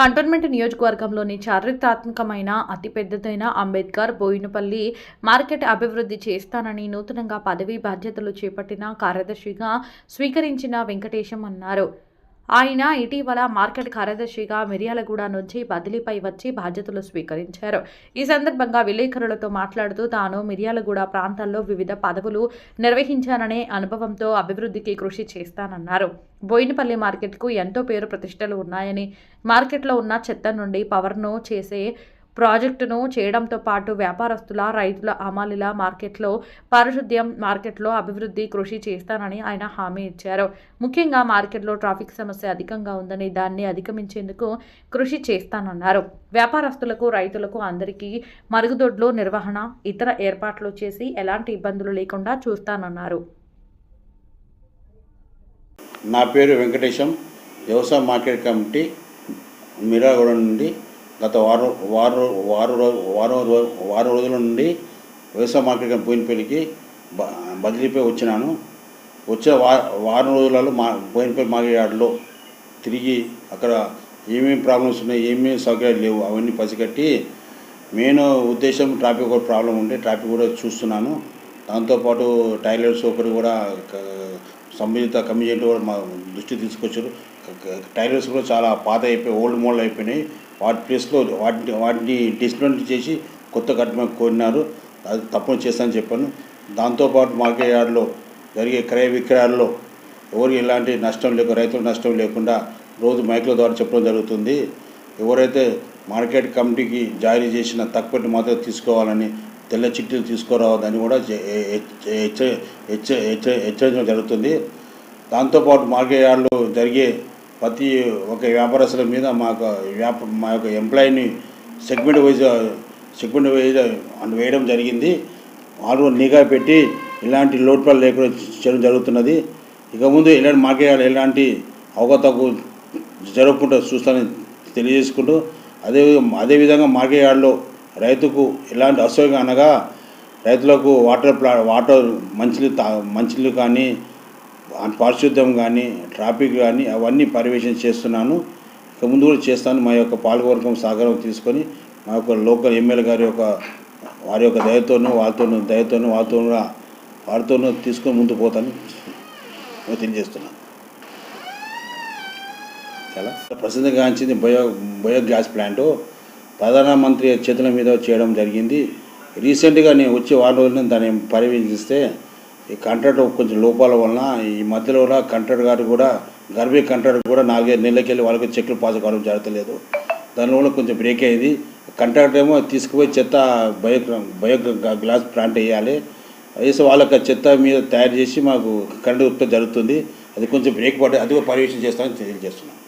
Cantonment నియోజకవర్గంలోని చారిత్రాత్మకమైన అతిపెద్దదైన Ambedkar Boinapalli market అభివృద్ధి చేస్తానని నూతనంగా పదవీ బాధ్యతలు చేపట్టిన కార్యదర్శిగా స్వీకరించిన వెంకటేశం అన్నారు. ఆయన ఇటీవల మార్కెట్ కార్యదర్శిగా మిర్యాలగూడ నుంచి బదిలీపై వచ్చి బాధ్యతలు స్వీకరించారు. ఈ సందర్భంగా విలేకరులతో మాట్లాడుతూ తాను మిర్యాలగూడ ప్రాంతాల్లో వివిధ పదవులు నిర్వహించాననే అనుభవంతో అభివృద్ధికి కృషి చేస్తానన్నారు. బోయినపల్లి మార్కెట్కు ఎంతో పేరు ప్రతిష్టలు ఉన్నాయని మార్కెట్లో ఉన్న చెత్త నుండి పవర్ను చేసే ప్రాజెక్టును చేయడంతో పాటు వ్యాపారస్తుల రైతుల అమాలిల మార్కెట్లో పారిశుద్ధ్యం మార్కెట్లో అభివృద్ధి కృషి చేస్తానని ఆయన హామీ ఇచ్చారు. ముఖ్యంగా మార్కెట్లో ట్రాఫిక్ సమస్య అధికంగా ఉందని దాన్ని అధిగమించేందుకు కృషి చేస్తానన్నారు. వ్యాపారస్తులకు రైతులకు అందరికీ మరుగుదొడ్లు నిర్వహణ ఇతర ఏర్పాట్లు చేసి ఎలాంటి ఇబ్బందులు లేకుండా చూస్తానన్నారు. నా పేరు వెంకటేశం. వ్యవసాయ మార్కెట్ కమిటీ మిరాగూడ నుండి గత వారం వారం వారం రోజు వారం రోజు వారం రోజుల నుండి వ్యవసాయ మార్కెట్ కమిటీ బోయినపల్లికి బ- బదిలీపై వచ్చినాను. వచ్చే వారం రోజులలో మా బోయినపల్లి మార్కెట్ యార్డ్లో తిరిగి అక్కడ ఏమేమి ప్రాబ్లమ్స్ ఉన్నాయి ఏమేమి సౌకర్యాలు లేవు అవన్నీ పసిగట్టి మెయిన్ ఉద్దేశం ట్రాఫిక్ కూడా ప్రాబ్లం ఉంది ట్రాఫిక్ కూడా చూస్తున్నాను. దాంతోపాటు టైలర్స్ ఒకటి కూడా సంబంధిత కమిటీ కూడా మా దృష్టి తీసుకొచ్చారు. టైలర్స్ కూడా చాలా పాత అయిపోయి ఓల్డ్ మోడల్ అయిపోయినాయి. వాటి ప్లేస్లో వాటిని వాటిని డిస్మెంట్ చేసి కొత్త కట్టమని కోరినారు అది తప్పని చేస్తానని చెప్పాను దాంతోపాటు మార్కెట్ యార్డ్లో జరిగే క్రయ విక్రయాల్లో ఎవరికి ఎలాంటి నష్టం లేక రైతులకు నష్టం లేకుండా రోజు మైకుల ద్వారా చెప్పడం జరుగుతుంది ఎవరైతే మార్కెట్ కమిటీకి జారీ చేసిన తక్కువ మాత్రం తీసుకోవాలని తెల్ల చిట్టీలు తీసుకురావద్దని కూడా హెచ్చ- హెచ్చ- హెచ్చరించడం జరుగుతుంది దాంతోపాటు మార్కెట్ యార్డ్లో జరిగే ప్రతి ఒక వ్యాపారస్తుల మీద మా యొక్క వ్యాప మా యొక్క ఎంప్లాయీని సెగ్మెంట్ వైజ్ సెగ్మెంట్ వైజ్ వేయడం జరిగింది. వాళ్ళు నిఘా పెట్టి ఇలాంటి లోటుపాలు లేకుండా చేయడం జరుగుతున్నది. ఇక ముందు ఇలాంటి మార్కెట్ ఎలాంటి అవగతకు జరగకుండా చూస్తానని తెలియజేసుకుంటూ అదే అదేవిధంగా మార్కెట్ యార్డ్లో రైతుకు ఎలాంటి అసౌకర్యం అనగా రైతులకు వాటర్ ప్లా వాటర్ మంచిలు తా మంచిలు కానీ పారిశుద్ధ్యం కానీ ట్రాఫిక్ కానీ అవన్నీ పర్యవేక్షణ చేస్తున్నాను. ఇక ముందు కూడా చేస్తాను. మా యొక్క పాలకవర్గం సాగరం తీసుకొని మా యొక్క లోకల్ ఎమ్మెల్యే గారి యొక్క వారి యొక్క దయతోనూ వాళ్ళతోనూ దయతోనూ వాళ్ళతో వారితోనూ తీసుకొని ముందు పోతాను. తెలియజేస్తున్నాను. చాలా ప్రసిద్ధిగాంచింది బయో బయో ప్లాంటు. ప్లాంట్ ప్రధానమంత్రి చేతుల మీద చేయడం జరిగింది. రీసెంట్గా నేను వచ్చే వారం రోజున దాన్ని పర్యవేక్షిస్తే ఈ కంట్రాక్ట్ కొంచెం లోపాల వలన ఈ మధ్యలో కంట్రాక్ట్ గారు కూడా గర్భీ కంట్రాక్ట్ కూడా నాలుగైదు నెలలకెళ్ళి వాళ్ళకి చెక్లు పాస్ కావడం జరగలేదు దానివల్ల కొంచెం బ్రేక్ అయింది. కంట్రాక్ట్ ఏమో తీసుకుపోయి చెత్త బయో బయో గ్లాస్ ప్లాంట్ వేయాలి. వేసి వాళ్ళకి ఆ చెత్త మీద తయారు చేసి మాకు కరెంటు ఉత్పత్తి జరుగుతుంది. అది కొంచెం బ్రేక్ పడి అది పర్యవేక్షణ చేస్తామని తెలియజేస్తున్నాను